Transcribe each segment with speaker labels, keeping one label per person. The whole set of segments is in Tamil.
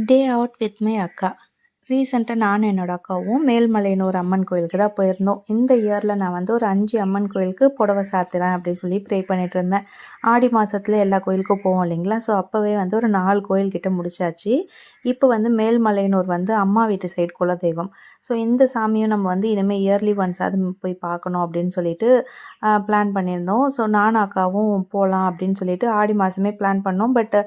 Speaker 1: Day out with my akka. ரீசெண்டாக நானும் என்னோட அக்காவும் மேல்மலையனூர் அம்மன் கோயிலுக்கு தான் போயிருந்தோம். இந்த இயரில் நான் வந்து ஒரு அஞ்சு அம்மன் கோயிலுக்கு புடவை சாத்துறேன் அப்படின்னு சொல்லி ப்ரே பண்ணிட்டு இருந்தேன். ஆடி மாதத்துல எல்லா கோயிலுக்கும் போவோம் இல்லைங்களா? ஸோ அப்போவே வந்து ஒரு நாலு கோயில்கிட்ட முடிச்சாச்சு. இப்போ வந்து மேல்மலையனூர் வந்து அம்மா வீட்டு சைடு குலதெய்வம். ஸோ இந்த சாமியும் நம்ம வந்து இனிமேல் இயர்லி ஒன்ஸ் அது போய் பார்க்கணும் அப்படின்னு சொல்லிட்டு பிளான் பண்ணியிருந்தோம். ஸோ நானும் அக்காவும் போகலாம் அப்படின்னு சொல்லிட்டு ஆடி மாதமே பிளான் பண்ணோம். பட்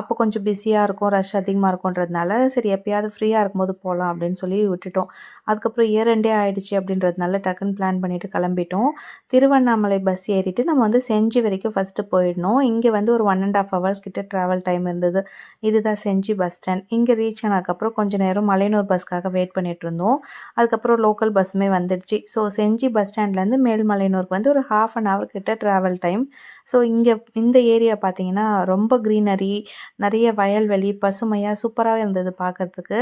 Speaker 1: அப்போ கொஞ்சம் பிஸியாக இருக்கும் ரஷ் அதிகமாக இருக்கும்ன்றதுனால சரி எப்பயாவது ஃப்ரீயாக இருக்கும்போது போகலாம் அப்படின்னு சொல்லி விட்டுட்டோம். அதுக்கப்புறம் இயர் ரெண்டே ஆகிடுச்சு அப்படின்றதுனால டக்குன்னு பிளான் பண்ணிவிட்டு கிளம்பிட்டோம். திருவண்ணாமலை பஸ் ஏறிட்டு நம்ம வந்து செஞ்சி வரைக்கும் ஃபஸ்ட்டு போயிடணும். இங்கே வந்து ஒரு ஒன் அண்ட் ஆஃப் ஹவர்ஸ் கிட்ட ட்ராவல் டைம் இருந்தது. இதுதான் செஞ்சி பஸ் ஸ்டாண்ட் இங்கே ரீச் ஆனதுக்கப்புறம் கொஞ்சம் நேரம் மலையனூர் பஸ்க்காக வெயிட் பண்ணிட்டு இருந்தோம். அதுக்கப்புறம் லோக்கல் பஸ்ஸுமே வந்துடுச்சு. ஸோ செஞ்சி பஸ் ஸ்டாண்ட்லேருந்து மேல்மலையனூருக்கு வந்து ஒரு ஹாஃப் அன் ஹவர் கிட்ட ட்ராவல் டைம் ஸோ இங்கே இந்த ஏரியா பார்த்தீங்கன்னா ரொம்ப க்ரீனரி நிறைய வயல்வெளி பசுமையாக சூப்பராக இருந்தது பார்க்கறதுக்கு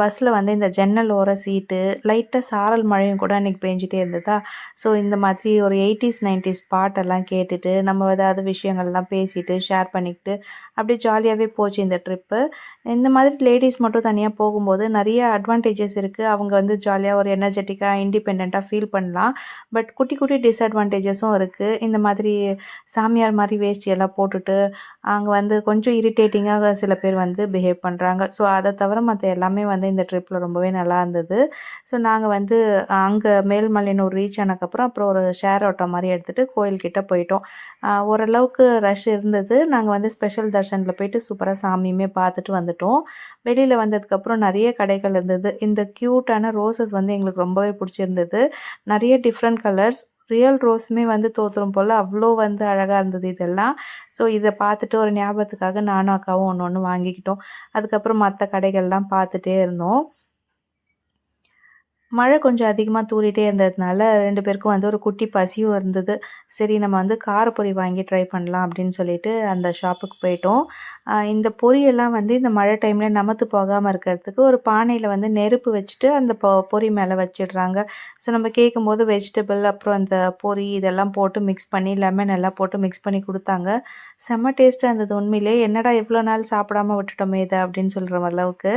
Speaker 1: பஸ்ஸில் வந்து இந்த ஜன்னல் ஓர சீட்டு லைட்டாக சாரல் மழையும் கூட அன்றைக்கி பெஞ்சிட்டே இருந்ததா? ஸோ இந்த மாதிரி ஒரு எயிட்டிஸ் நைன்டிஸ் பாட்டெல்லாம் கேட்டுட்டு நம்ம ஏதாவது விஷயங்கள்லாம் பேசிட்டு ஷேர் பண்ணிக்கிட்டு அப்படியே ஜாலியாகவே போச்சு இந்த ட்ரிப்பு இந்த மாதிரி லேடிஸ் மட்டும் தனியாக போகும்போது நிறைய அட்வான்டேஜஸ் இருக்குது அவங்க வந்து ஜாலியாக ஒரு எனர்ஜெட்டிக்காக இண்டிபெண்ட்டாக ஃபீல் பண்ணலாம். பட் குட்டி குட்டி டிஸ்அட்வான்டேஜஸும் இருக்குது இந்த மாதிரி சாமியார் மாதிரி வேஷ்டியெல்லாம் போட்டுட்டு அங்கே வந்து கொஞ்சம் இரிட்டேட்டிங்காக சில பேர் வந்து பிஹேவ் பண்ணுறாங்க ஸோ அதை தவிர மற்ற எல்லாமே வந்து இந்த ட்ரிப்பில் ரொம்பவே நல்லா இருந்தது. ஸோ நாங்கள் வந்து அங்கே மேல்மலையனூர் ரீச் ஆனதுக்கப்புறம் அப்புறம் ஒரு ஷேர் ஆட்டோ மாதிரி எடுத்துகிட்டு கோயில்கிட்ட போயிட்டோம். ஓரளவுக்கு ரஷ் இருந்தது. நாங்கள் வந்து ஸ்பெஷல் தர்ஷனில் போயிட்டு சூப்பராக சாமியுமே பார்த்துட்டு வந்துட்டோம். வெளியில் வந்ததுக்கப்புறம் நிறைய கடைகள் இருந்தது. இந்த க்யூட்டான ரோசஸ் வந்து எங்களுக்கு ரொம்பவே பிடிச்சிருந்தது. நிறைய டிஃப்ரெண்ட் கலர்ஸ் ரியல் ரோஸுமே வந்து தோற்றுரும் போல். அவ்வளோ வந்து அழகாக இருந்தது இதெல்லாம். ஸோ இதை பார்த்துட்டு ஒரு ஞாபகத்துக்காக நானும் அக்காவும் ஒன்று ஒன்று வாங்கிக்கிட்டோம். அதுக்கப்புறம் மற்ற கடைகள்லாம் பார்த்துட்டே இருந்தோம். மழை கொஞ்சம் அதிகமாக தூறிட்டே இருந்ததுனால ரெண்டு பேருக்கும் வந்து ஒரு குட்டி பசியும் இருந்தது. சரி நம்ம வந்து காரப்பொரி வாங்கி ட்ரை பண்ணலாம் அப்படின்னு சொல்லிட்டு அந்த ஷாப்புக்கு போயிட்டோம். இந்த பொரியெல்லாம் வந்து இந்த மழை டைமில் நமத்து போகாமல் இருக்கிறதுக்கு ஒரு பானையில் வந்து நெருப்பு வச்சுட்டு அந்த பொ பொரி மேலே வச்சிடுறாங்க. ஸோ நம்ம கேட்கும்போது வெஜிடபிள் அப்புறம் அந்த பொரி இதெல்லாம் போட்டு மிக்ஸ் பண்ணி லெமன் எல்லாம் போட்டு மிக்ஸ் பண்ணி கொடுத்தாங்க. செம்ம டேஸ்ட்டாக இருந்தது உண்மையிலே. என்னடா இவ்வளோ நாள் சாப்பிடாம விட்டுட்டோமே இதை அப்படின்னு சொல்கிற அளவுக்கு.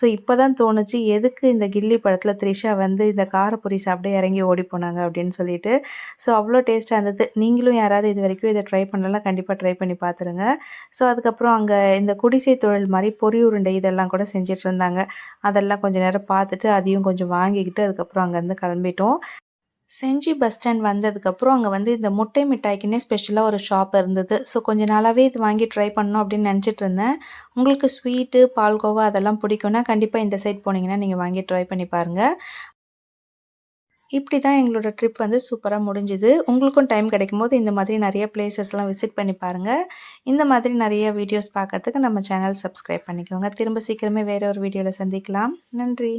Speaker 1: ஸோ இப்போ தான் தோணுச்சு எதுக்கு இந்த கில்லி படத்தில் த்ரிஷா வந்து இந்த காரப்பொரி சாப்பிட இறங்கி ஓடி போனாங்க அப்படின்னு சொல்லிட்டு. ஸோ அவ்வளோ டேஸ்ட்டாக இருந்தது. நீங்களும் யாராவது இது வரைக்கும் இதை ட்ரை பண்ணலாம் கண்டிப்பாக ட்ரை பண்ணி பார்த்துருங்க ஸோ அதுக்கப்புறம் அங்கே இந்த குடிசை தொழில் மாதிரி பொறி உருண்டை இதெல்லாம் கூட செஞ்சிட்டு இருந்தாங்க. அதெல்லாம் கொஞ்சம் நேரம் பார்த்துட்டு அதையும் கொஞ்சம் வாங்கிக்கிட்டு அதுக்கப்புறம் அங்கேருந்து கிளம்பிட்டோம். செஞ்சி பஸ் ஸ்டாண்ட் வந்ததுக்கப்புறம் அங்கே வந்து இந்த முட்டை மிட்டாய்க்குன்னே ஸ்பெஷலாக ஒரு ஷாப் இருந்தது. ஸோ கொஞ்ச நாளாகவே இது வாங்கி ட்ரை பண்ணணும் அப்படின்னு நினச்சிட்டு இருந்தேன். உங்களுக்கு ஸ்வீட்டு பால்கோவா அதெல்லாம் பிடிக்கும்னா கண்டிப்பாக இந்த சைட் போனீங்கன்னா நீங்கள் வாங்கி ட்ரை பண்ணி பாருங்கள் இப்படி தான் எங்களோட ட்ரிப் வந்து சூப்பராக முடிஞ்சுது. உங்களுக்கும் டைம் கிடைக்கும் போது இந்த மாதிரி நிறைய பிளேசஸ்லாம் விசிட் பண்ணி பாருங்கள் இந்த மாதிரி நிறைய வீடியோஸ் பார்க்கறதுக்கு நம்ம சேனல் சப்ஸ்கிரைப் பண்ணிக்கோங்க. திரும்ப சீக்கிரமே வேறு ஒரு வீடியோவில் சந்திக்கலாம். நன்றி.